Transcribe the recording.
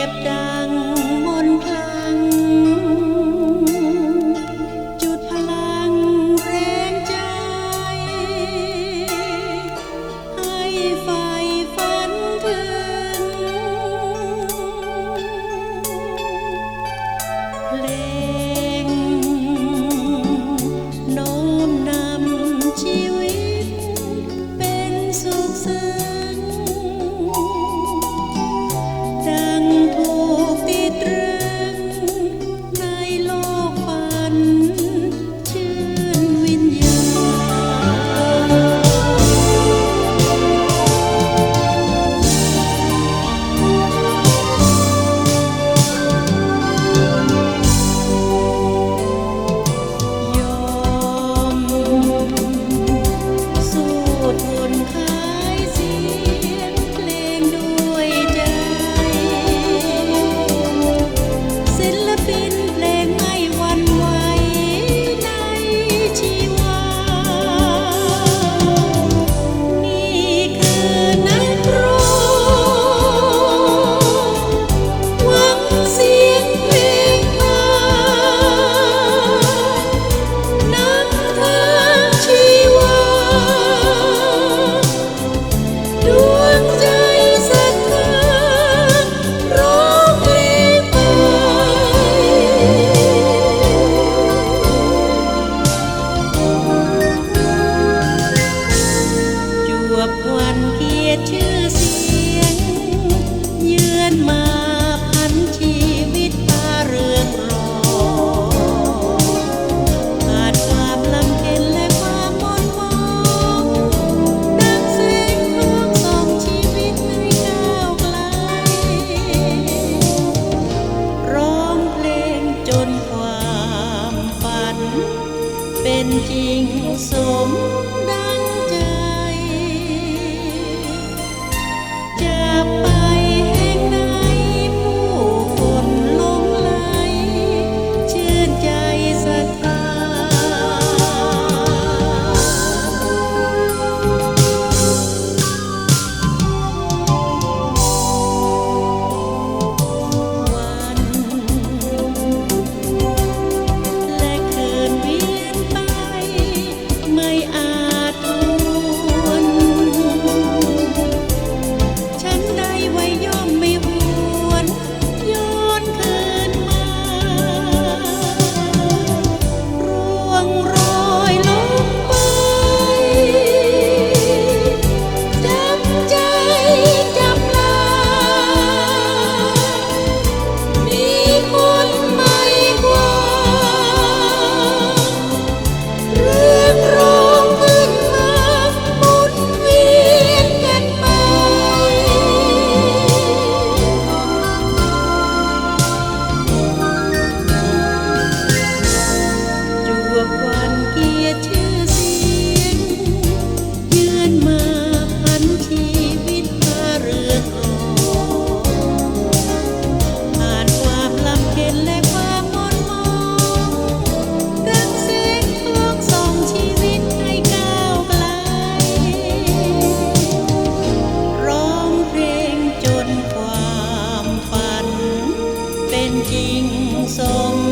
จ็บดังมนพลัง จุดพลังแรงใจ ให้ไฟฝันถึงเพลง เป็นจริงสมดังใจจะไป เป็นจริงสม